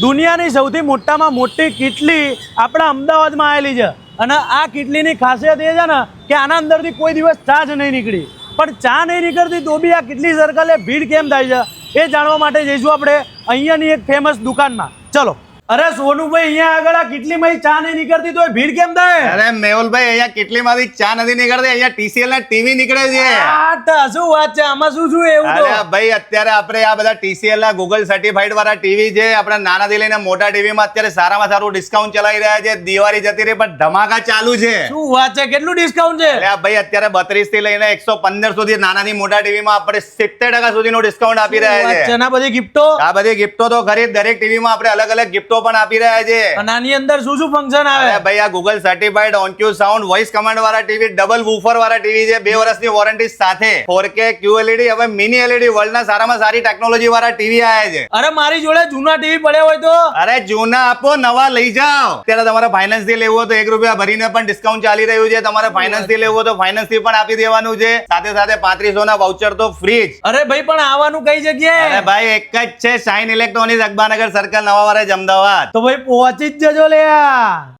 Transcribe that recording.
દુનિયાની સૌથી મોટામાં મોટી કીટલી આપણા અમદાવાદમાં આવેલી છે. અને આ કીટલીની ખાસિયત એ છે ને કે આના અંદરથી કોઈ દિવસ ચા જ નહીં નીકળી. પણ ચા નહીં નીકળતી તો બી આ કીટલી સર્કલે ભીડ કેમ થાય છે? એ જાણવા માટે જઈશું આપણે અહીંયાની એક ફેમસ દુકાનમાં. ચલો. અરે સોનુભાઈ અહીંયા આગળ આ કીટલીમાં ચા નહીં નીકળતી તો ભીડ કેમ થાય? અરે મેહુલભાઈ અહીંયા કેટલીમાંથી ચા નથી નીકળતી અહીંયા ટીસીએલ ના ટીવી નીકળે છે. આ શું વાત છે? આમાં શું શું એવું અરે ભાઈ અત્યારે આપણે આ બધા ટીસીએલ ના ગૂગલ સર્ટિફાઈડ વાળા ટીવી છે આપણા નાનાથી લઈને મોટા ટીવી માં અત્યારે સારામાં સારું ડિસ્કાઉન્ટ ચલાવી રહ્યા છે દિવાળી જતી રહી પણ ધમાકા ચાલુ છે. શું વાત છે? કેટલું ડિસ્કાઉન્ટ છે? ભાઈ અત્યારે બત્રીસથી લઈને એકસો પંદર સુધી નાનાથી મોટા ટીવી માં આપણે સિત્તેર ટકા સુધીનું ડિસ્કાઉન્ટ આપી રહ્યા છે. છે? બધી ગિફ્ટો? આ બધી ગિફ્ટો તો ખરી દરેક ટીવી માં આપણે અલગ અલગ ગિફ્ટો પણ આપી રહ્યા છે. અને આની અંદર શું શું ફંક્શન આવે? ભાઈ આ Google certified Onkyo sound voice command વાળા ટીવી ડબલ વૂફર વાળા ટીવી છે. બે વર્ષની વોરંટી સાથે. 4K QLED હવે મિની એલઈડી વર્લ્ડ ના સારામાં સારી ટેકનોલોજી વાળા ટીવી આવ્યા છે. અરે મારી જોડે જૂના ટીવી પડ્યા હોય તો? અરે જૂના આપો નવા લઈ જાઓ. ત્યારે તમારે ફાઇનાન્સથી લેવું હોય તો એક રૂપિયા ભરીને પણ ડિસ્કાઉન્ટ ચાલી રહ્યું છે. તમારે ફાઇનાન્સથી લેવું હોય તો ફાઇનાન્સથી પણ આપી દેવાનું છે. સાથે સાથે પાંત્રીસો ના વાઉચર તો ફ્રી જ. અરે ભાઈ પણ આવવાનું કઈ અરે જગ્યાએ ભાઈ એક જ છે સાઇન ઇલેક્ટ્રોનિક્સ અકબાનગર સર્કલ નવા વારે અમદાવાદ. તો ભાઈ પહોંચી જ જજો લે આ